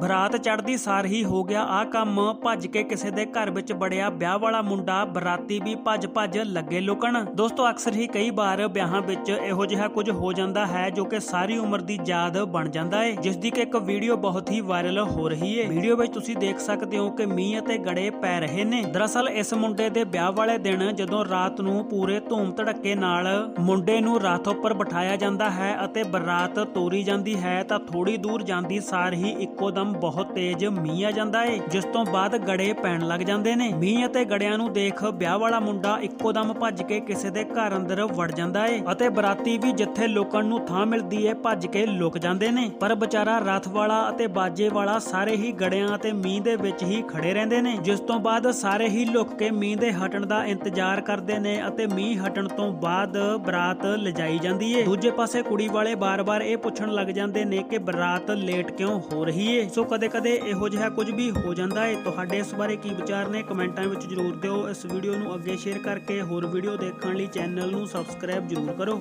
ਬਰਾਤ ਚੜ੍ਹਦੀ ਸਾਰ ਹੀ ਹੋ ਗਿਆ ਆ ਕੰਮ। ਭੱਜ ਕੇ ਕਿਸੇ ਦੇ ਘਰ ਵਿੱਚ ਬੜਿਆ ਵਿਆਹ ਵਾਲਾ ਮੁੰਡਾ, ਬਰਾਤੀ ਵੀ ਭੱਜ ਭੱਜ ਲੱਗੇ ਲੁਕਣ। ਦੋਸਤੋ, ਅਕਸਰ ਹੀ ਕਈ ਵਾਰ ਵਿਆਹਾਂ ਵਿੱਚ ਇਹੋ ਜਿਹਾ ਕੁਝ ਹੋ ਜਾਂਦਾ ਹੈ ਜੋ ਕਿ ਸਾਰੀ ਉਮਰ ਦੀ ਯਾਦ ਬਣ ਜਾਂਦਾ ਹੈ ਜਿਸ ਦੀ ਕਿ ਇੱਕ ਵੀਡੀਓ ਬਹੁਤ ਹੀ ਵਾਇਰਲ ਹੋ ਰਹੀ ਹੈ ਵੀਡੀਓ ਵਿੱਚ ਤੁਸੀਂ ਦੇਖ ਸਕਦੇ ਹੋ ਕਿ ਮੀਂਹ ਅਤੇ ਗੜੇ ਪੈ ਰਹੇ ਨੇ। ਦਰਅਸਲ, ਇਸ ਮੁੰਡੇ ਦੇ ਵਿਆਹ ਵਾਲੇ ਦਿਨ ਜਦੋਂ ਰਾਤ ਨੂੰ ਪੂਰੇ ਧੂਮ ਧੜੱਕੇ ਨਾਲ ਮੁੰਡੇ ਨੂੰ ਰਾਤ ਉੱਪਰ ਬਿਠਾਇਆ ਜਾਂਦਾ ਹੈ ਅਤੇ ਬਰਾਤ ਤੋਰੀ ਜਾਂਦੀ ਹੈ ਤਾਂ ਥੋੜੀ ਦੂਰ ਜਾਂਦੀ ਸਾਰ ਹੀ ਇੱਕੋ ਦਮ ਬਹੁਤ ਤੇਜ਼ ਮੀਂਹ ਆ ਜਾਂਦਾ ਏ, ਜਿਸ ਤੋਂ ਬਾਅਦ ਗੜੇ ਪੈਣ ਲੱਗ ਜਾਂਦੇ ਨੇ। ਮੀਂਹ ਅਤੇ ਗੜਿਆਂ ਨੂੰ ਦੇਖ ਵਿਆਹ ਵਾਲਾ ਮੁੰਡਾ ਇੱਕੋ ਦਮ ਭੱਜ ਕੇ ਕਿਸੇ ਦੇ ਘਰ ਅੰਦਰ ਵੜ ਜਾਂਦਾ ਏ ਅਤੇ ਬਰਾਤੀ ਵੀ ਜਿੱਥੇ ਲੁਕਣ ਨੂੰ ਥਾਂ ਮਿਲਦੀ ਏ, ਭੱਜ ਕੇ ਲੁਕ ਜਾਂਦੇ ਨੇ। ਪਰ ਵਿਚਾਰਾ ਰਥ ਵਾਲਾ ਅਤੇ ਬਾਜੇ ਵਾਲਾ ਸਾਰੇ ਹੀ ਗੜਿਆਂ ਅਤੇ ਮੀਂਹ ਦੇ ਵਿੱਚ ਹੀ ਖੜੇ ਰਹਿੰਦੇ ਨੇ, ਜਿਸ ਤੋਂ ਬਾਅਦ ਸਾਰੇ ਹੀ ਲੁਕ ਕੇ ਮੀਂਹ ਦੇ ਹਟਣ ਦਾ ਇੰਤਜ਼ਾਰ ਕਰਦੇ ਨੇ ਅਤੇ ਮੀਂਹ ਹਟਣ ਤੋਂ ਬਾਅਦ ਬਰਾਤ ਲਿਜਾਈ ਜਾਂਦੀ ਏ। ਦੂਜੇ ਪਾਸੇ ਕੁੜੀ ਵਾਲੇ ਬਾਰ-ਬਾਰ ਇਹ ਪੁੱਛਣ ਲੱਗ ਜਾਂਦੇ ਨੇ ਕਿ ਬਰਾਤ ਲੇਟ ਕਿਉਂ ਹੋ ਰਹੀ ਏ? ਸੋ ਕਦੇ-ਕਦੇ ਇਹੋ ਜਿਹਾ ਕੁਝ ਵੀ ਹੋ ਜਾਂਦਾ ਏ ਤੁਹਾਡੇ ਇਸ ਬਾਰੇ ਕੀ ਵਿਚਾਰ ਨੇ? ਕਮੈਂਟਾਂ ਵਿੱਚ ਜਰੂਰ ਦਿਓ। ਇਸ ਵੀਡੀਓ ਨੂੰ ਅੱਗੇ ਸ਼ੇਅਰ ਕਰਕੇ ਹੋਰ ਵੀਡੀਓ ਦੇਖਣ ਲਈ ਚੈਨਲ ਨੂੰ ਸਬਸਕ੍ਰਾਈਬ ਜਰੂਰ ਕਰੋ।